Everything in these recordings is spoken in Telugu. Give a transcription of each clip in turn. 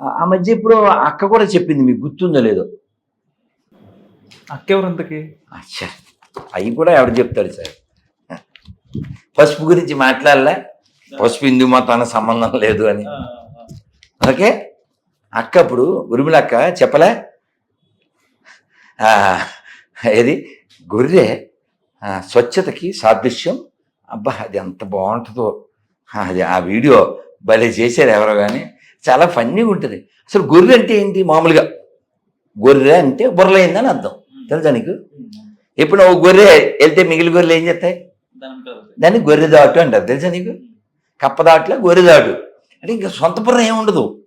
ఆ- మధ్య ఇప్పుడు అక్క కూడా చెప్పింది మీకు గుర్తుందో లేదో? అక్కెవరు ఇంతకి అచ్చా అవి కూడా ఎవరు చెప్తాడు సార్? పసుపు గురించి మాట్లాడలే. పసుపు హిందూ మతానికి సంబంధం లేదు అని. ఓకే? అక్క అప్పుడు ఉరిమిలక్క చెప్పలే? ఏది? గొర్రె. స్వచ్ఛతకి సాదృశ్యం. అబ్బా అది ఎంత బాగుంటుందో. అది ఆ వీడియో భలే చేశారు ఎవరో కానీ చాలా ఫన్నీగా ఉంటుంది. అసలు గొర్రె అంటే ఏంటి? మామూలుగా గొర్రె అంటే బుర్రలైందని అర్థం. తెలుసా నీకు? ఇప్పుడు నువ్వు గొర్రె వెళ్తే మిగిలిన గొర్రెలు ఏం చేస్తాయి? దాన్ని గొర్రె దాటు అంటారు. తెలుసా నీకు? కప్పదాటులో గొర్రె దాటు. అంటే ఇంకా సొంత బుర్ర ఏమి ఉండదు.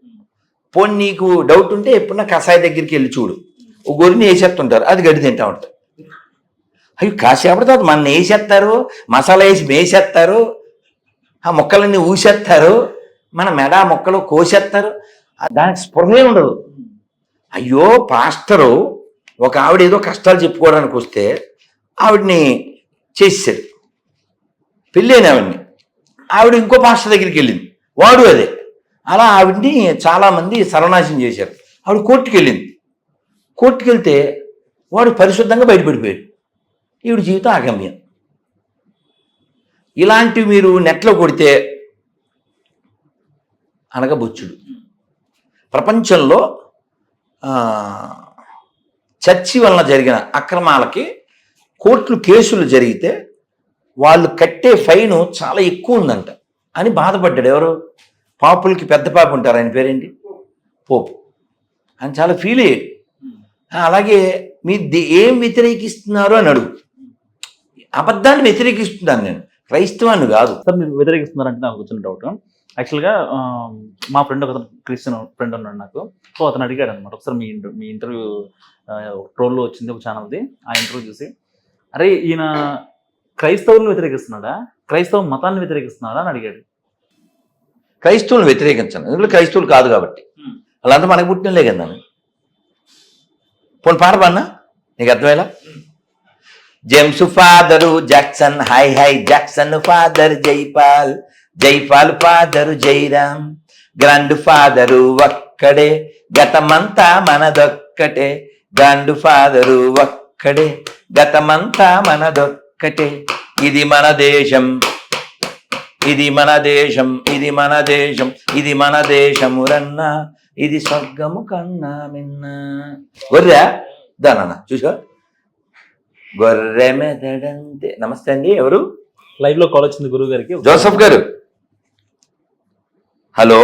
పోనీ నీకు డౌట్ ఉంటే ఎప్పుడన్నా కషాయ దగ్గరికి వెళ్ళి చూడు. ఓ గొర్రెని వేసేస్తుంటారు. అది గడ్డి తింటా ఉంటారు అవి కాసేపటి తర్వాత మన వేసేస్తారు. మసాలా వేసి వేసేస్తారు ఆ మొక్కలన్నీ ఊసేస్తారు. మన మెడ మొక్కలు కోసేస్తారు. ఆ దానికి స్పృహే ఉండదు. అయ్యో పాస్టరు ఒక ఆవిడ ఏదో కష్టాలు చెప్పుకోవడానికి వస్తే ఆవిడ్ని చేసేసాడు పెళ్ళైన ఆవిడ్ని. ఆవిడ ఇంకో పాస్టర్ దగ్గరికి వెళ్ళింది. వాడు అదే. అలా ఆవిడ్ని చాలామంది సర్వనాశం చేశారు. ఆవిడ కోర్టుకి వెళ్ళింది. కోర్టుకి వెళ్తే వాడు పరిశుద్ధంగా బయటపడిపోయాడు. ఈవిడ జీవితం అగమ్యం ఇలాంటివి మీరు నెట్లో కొడితే అనగా బొచ్చుడు ప్రపంచంలో చర్చి వలన జరిగిన అక్రమాలకి కోర్టులు కేసులు జరిగితే వాళ్ళు కట్టే ఫైను చాలా ఎక్కువ ఉందంట. అని బాధపడ్డాడు ఎవరు? పాపులకి పెద్ద పాప ఉంటారు. ఆయన పేరేంటి? పోపు. అని చాలా ఫీల్ అయ్యాడు. అలాగే మీ దే- ఏం వ్యతిరేకిస్తున్నారు అని అడుగు. అబద్ధాన్ని వ్యతిరేకిస్తున్నాను నేను. క్రైస్తవాన్ని కాదు. సార్ మీరు వ్యతిరేకిస్తున్నారంటే నాకు వచ్చిన డౌట్ యాక్చువల్గా మా ఫ్రెండ్ ఒక క్రిస్టియన్ ఫ్రెండ్ ఉన్నాడు నాకు. సో అతను అడిగాడు అనమాట ఒకసారి మీ ఇంటర్ మీ ఇంటర్వ్యూ ట్రోల్లో వచ్చింది ఒక ఛానల్ది ఆ ఇంటర్వ్యూ చూసి అరే ఈయన క్రైస్తవులను వ్యతిరేకిస్తున్నాడా? క్రైస్తవ మతాన్ని వ్యతిరేకిస్తున్నాడా? అని అడిగాడు. క్రైస్తవులను వ్యతిరేకించను. ఎందుకంటే క్రైస్తవులు కాదు కాబట్టి. వాళ్ళంతా మనకు పుట్టినలే కదా పోనీ పాట పాడినా? నీకు అర్థమయ్యేలా James father Jackson hi hi Jackson father Jaipal Jaipal father Jairam. Grand father ఒక్కడే. గతమంతా మనదొక్కటే. గ్రాండ్ ఫాదరు ఒక్కడే. గతమంతా మనదొక్కటే. ఇది మన దేశం. ఇది మన దేశం. ఇది మన దేశం. ఇది మన దేశమురన్నా ఇది స్వర్గము కన్నా మిన్న. గొర్రె? దానన్న చూసా గొర్రె మెదడంతే. నమస్తే అండి ఎవరు? లైవ్లో కాల్ వచ్చింది గురువు గారికి. జోసఫ్ గారు. హలో?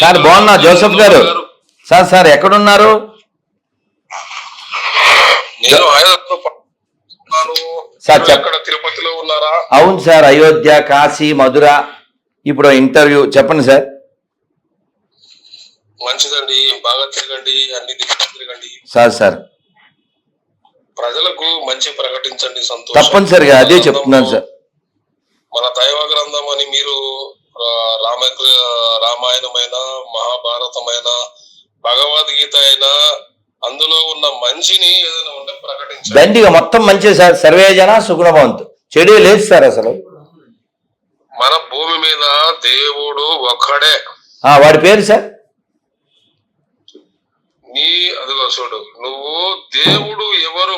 సార్, బాగున్నా, జోసెఫ్ గారు. సార్ సార్ ఎక్కడున్నారు. సార్, తిరుపతిలో ఉన్నారా? అవును సార్ అయోధ్య కాశీ మధుర. ఇప్పుడు ఇంటర్వ్యూ చెప్పండి సార్. మంచిదండి బాగా తిరగండి అన్ని తిరగండి. Sir sir. ప్రజలకు మంచి ప్రకటించండి సంతోషం. తప్పనిసరిగా అదే చెప్తున్నాను సార్. మన దైవ గ్రంథం అని మీరు ఆ, రామ రామాయణమైన మహాభారతమైన భగవద్గీత అయినా అందులో ఉన్న మంచిని ఏదైనా ఉంటే ప్రకటించండి. దండిగా మొత్తం మంచి సార్ సర్వే జన సుగుణభవంతు చెడే లేదు సార్ అసలు. మన భూమి మీద దేవుడు ఒక్కడే. ఆ, వాడి పేరు సార్? నీ అదిగో చూడు నువ్వు దేవుడు ఎవరు?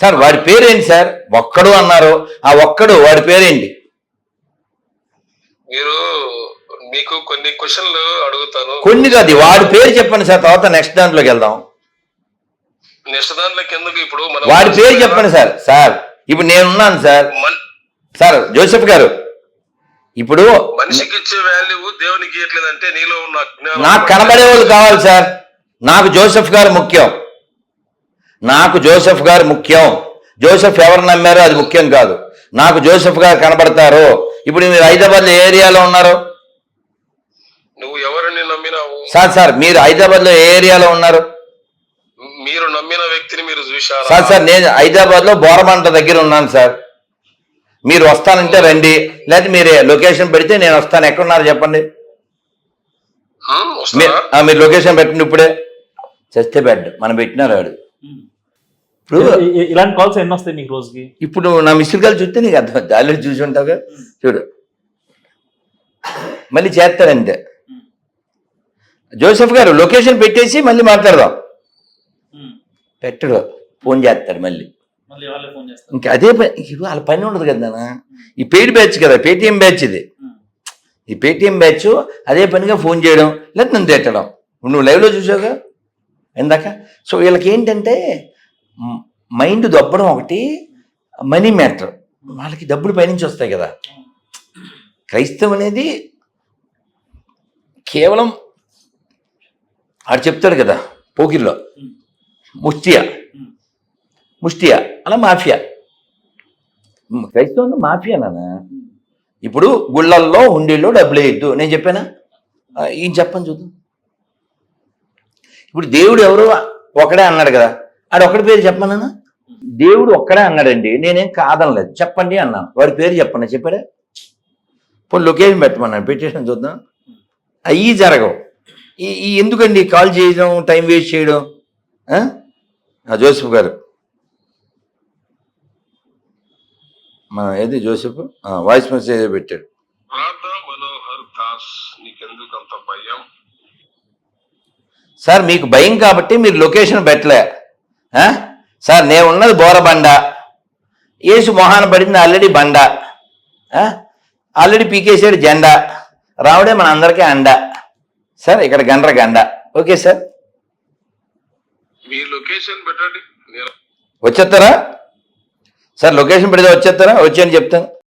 సార్ వాడి పేరేంటి సార్? ఒక్కడు అన్నారు. ఆ ఒక్కడు వాడి పేరేంటి? మీరు మీకు కొన్ని క్వశ్చన్లు అడుగుతాను. కొన్ని కాదు వాడి పేరు చెప్పండి సార్ తర్వాత నెక్స్ట్ దాంట్లోకి వెళ్దాం. నెక్స్ట్ దాంట్లోకి ఎందుకు ఇప్పుడు వాడి పేరు చెప్పండి సార్ సార్. ఇప్పుడు నేనున్నాను సార్. సార్ జోసెఫ్ గారు ఇప్పుడు మనిషికి ఇచ్చే వాల్యూ దేవునికి ఇవ్వట్లేదంటే నీలో ఉన్న నాకు కనబడే వాళ్ళు కావాలి సార్. నాకు జోసెఫ్ గారు ముఖ్యం. నాకు జోసెఫ్ గారు ముఖ్యం. జోసెఫ్ ఎవరు నమ్మారో అది ముఖ్యం కాదు. నాకు జోసెఫ్ గారు కనబడతారు ఇప్పుడు మీరు హైదరాబాద్ ఏ ఏరియాలో ఉన్నారు? నువ్వు ఎవరిని నమ్మినావు? సార్ సార్ మీరు హైదరాబాద్లో ఏ ఏరియాలో ఉన్నారు? మీరు నమ్మిన వ్యక్తిని మీరు చూశారా? సార్ సార్ నేను హైదరాబాద్లో బోరమంట దగ్గర ఉన్నాను సార్. మీరు వస్తానంటే రండి. లేకపోతే మీరు లొకేషన్ పెడితే నేను వస్తాను. ఎక్కడున్నారు చెప్పండి. మీరు లొకేషన్ పెట్టండి ఇప్పుడే. చస్తే బెడ్ మనం పెట్టినారు వాడు ఇప్పుడు ఇలాంటి కాల్స్ ఎన్ని వస్తాయి మీకు రోజుకి? ఇప్పుడు నా మిస్డ్ కాల్ చూస్తే నీకు అర్థం ఆల్రెడీ చూసి ఉంటావుగా? చూడు. మళ్ళీ చేస్తాడంతే. జోసెఫ్ గారు లొకేషన్ పెట్టేసి మళ్ళీ మాట్లాడదాం. పెట్టడు. ఫోన్ చేస్తాడు మళ్ళీ. ఇంకా అదే వాళ్ళ పని ఉండదు కదా ఈ పెయిడ్ బ్యాచ్ కదా పేటిఎం బ్యాచ్ ఇది. ఈ పేటిఎం బ్యాచ్ అదే పనిగా ఫోన్ చేయడం లేదా నన్ను తిట్టడం. నువ్వు లైవ్లో చూసావుగా? ఇందాక? సో వీళ్ళకి ఏంటంటే మైండ్ దొబ్బడం ఒకటి మనీ మ్యాటర్. వాళ్ళకి డబ్బులు పైనుంచి వస్తాయి కదా. క్రైస్తవం అనేది కేవలం ఆడు చెప్తాడు కదా పోకిర్లో. ముష్టియా. ముష్టియా అలా మాఫియా. క్రైస్తవం మాఫియా నాన్న. ఇప్పుడు గుళ్ళల్లో హుండీల్లో డబ్బులు వేయద్దు. నేను చెప్పానా? ఏం ఈయన చెప్పని చూద్దాం. ఇప్పుడు దేవుడు ఎవరు? ఒకడే అన్నాడు కదా ఆడు ఒకటి పేరు చెప్పమన్నా? దేవుడు ఒక్కడే అన్నాడండి నేనేం కాదనలేదు. చెప్పండి అన్నాను. వాడి పేరు చెప్పండి. చెప్పాడా? పోనీ లొకేషన్ పెట్టమన్నాను పెట్టేసిన చూద్దాం. అయ్యి జరగవు. ఈ ఎందుకండి కాల్ చేయడం టైం వేస్ట్ చేయడం? జోసెఫ్ గారు. మన ఏది జోసెఫ్? వాయిస్ మెసేజ్ పెట్టాడు. సార్ మీకు భయం కాబట్టి మీరు లొకేషన్ పెట్టలే. సార్ నేను ఉన్నది బోరబండ ఏసు మొహాన పడింది ఆల్రెడీ బండ? ఆల్రెడీ పీకేసాడు జెండా. రావడే మన అందరికీ అండ. సార్ ఇక్కడ గండ్ర గండ. Okay sir. మీ లొకేషన్ పెట్టండి. వచ్చేస్తారా? సార్ లొకేషన్ పెడితే వచ్చేస్తారా? వచ్చి అని చెప్తాను.